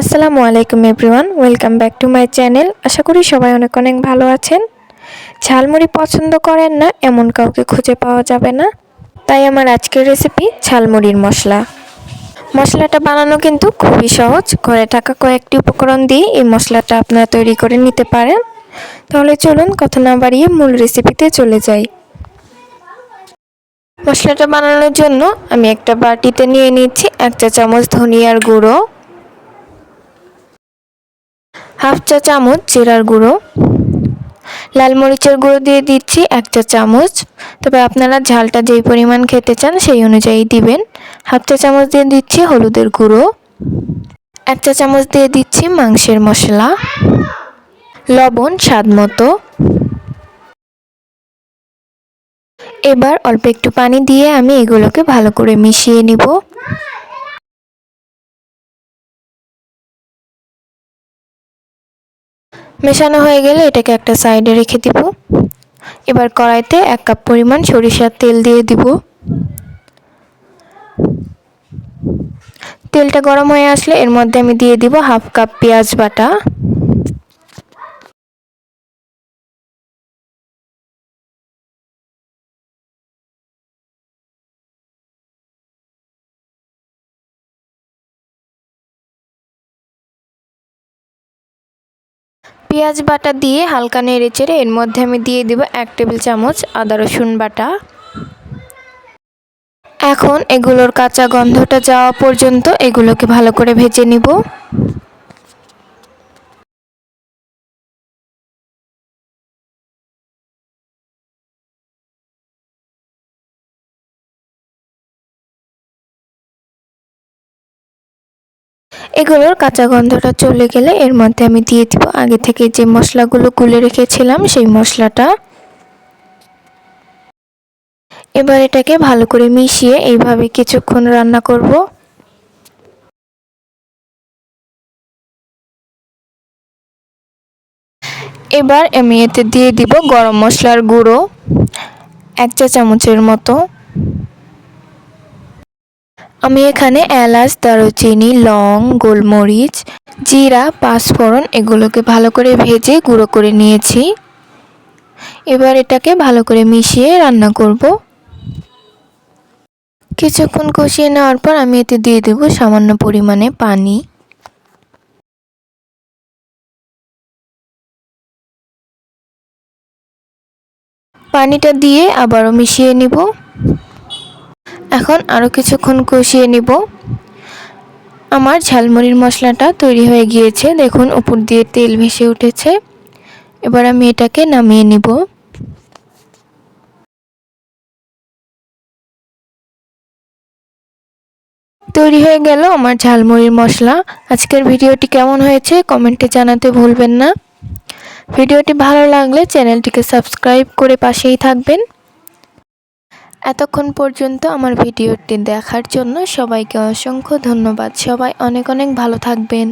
আসসালামু আলাইকুম everyone, welcome back to my channel. আশা করি সবাই অনেক অনেক ভালো আছেন। ঝালমুড়ি পছন্দ করেন না, এমন কাউকে খুঁজে পাওয়া যাবে না। তাই আমার আজকের রেসিপি ঝালমুড়ির মশলা। মশলাটা বানানো কিন্তু খুবই সহজ। ঘরে থাকা কয়েকটি উপকরণ দিয়ে এই মশলাটা আপনারা তৈরি করে নিতে পারেন। তাহলে চলুন কথা না বাড়িয়ে মূল রেসিপিতে চলে যাই। মশলাটা বানানোর জন্য আমি একটা বাটিতে নিয়ে নিচ্ছি এক চা চামচ ধনিয়ার গুঁড়ো। হাফ চা চামচ জিরার গুঁড়ো। লাল মরিচের গুঁড়ো দিয়ে দিচ্ছি এক চা চামচ। তবে আপনারা ঝালটা যেই পরিমাণ খেতে চান সেই অনুযায়ী দিবেন। হাফ চা চামচ দিয়ে দিচ্ছি হলুদের গুঁড়ো। এক চা চামচ দিয়ে দিচ্ছি মাংসের মশলা। লবণ স্বাদ মতো। এবার অল্প একটু পানি দিয়ে আমি এগুলোকে ভালো করে মিশিয়ে নিব। মেশানো হয়ে গেলে এটাকে একটা সাইডে রেখে দিব। এবার কড়াইতে এক কাপ পরিমাণ সরিষার তেল দিয়ে দিব। তেলটা গরম হয়ে আসলে এর মধ্যে আমি দিয়ে দিব হাফ কাপ পেঁয়াজ বাটা। পেঁয়াজ বাটা দিয়ে হালকা নেড়ে চেড়ে এর মধ্যে আমি দিয়ে দেবো এক টেবিল চামচ আদা রসুন বাটা। এখন এগুলোর কাঁচা গন্ধটা যাওয়া পর্যন্ত এগুলোকে ভালো করে ভেজে নিব। এগুলোর কাঁচা গন্ধটা চলে গেলে এর মধ্যে আমি দিয়ে দিব। আগে থেকে যে মশলাগুলো গুলে রেখেছিলাম, সেই মশলাটা। এবার এটাকে ভালো করে মিশিয়ে এইভাবে কিছুক্ষণ রান্না করব। এবার আমি এতে দিয়ে দিব গরম মশলার গুঁড়ো, এক চা চামচের মতো। আমি এখানে এলাচ, দারুচিনি, লং, গোলমরিচ, জিরা, পাঁচফোড়ন এগুলোকে ভালো করে ভেজে গুঁড়ো করে নিয়েছি। এবার এটাকে ভালো করে মিশিয়ে রান্না করব। কিছুক্ষণ কষিয়ে নেওয়ার পর আমি এতে দিয়ে দেব সামান্য পরিমাণে পানি। পানিটা দিয়ে আবারও মিশিয়ে নিব। এখন আরও কিছুক্ষণ কষিয়ে নিব। আমার ঝালমুড়ির মশলাটা তৈরি হয়ে গিয়েছে। দেখুন, উপর দিয়ে তেল ভেসে উঠেছে। এবার আমি এটাকে নামিয়ে নিব। তৈরি হয়ে গেল আমার ঝালমুড়ির মশলা। আজকের ভিডিওটি কেমন হয়েছে কমেন্টে জানাতে ভুলবেন না। ভিডিওটি ভালো লাগলে চ্যানেলটিকে সাবস্ক্রাইব করে পাশেই থাকবেন। এতক্ষণ পর্যন্ত আমার ভিডিওটি দেখার জন্য সবাইকে অসংখ্য ধন্যবাদ। সবাই অনেক অনেক ভালো থাকবেন।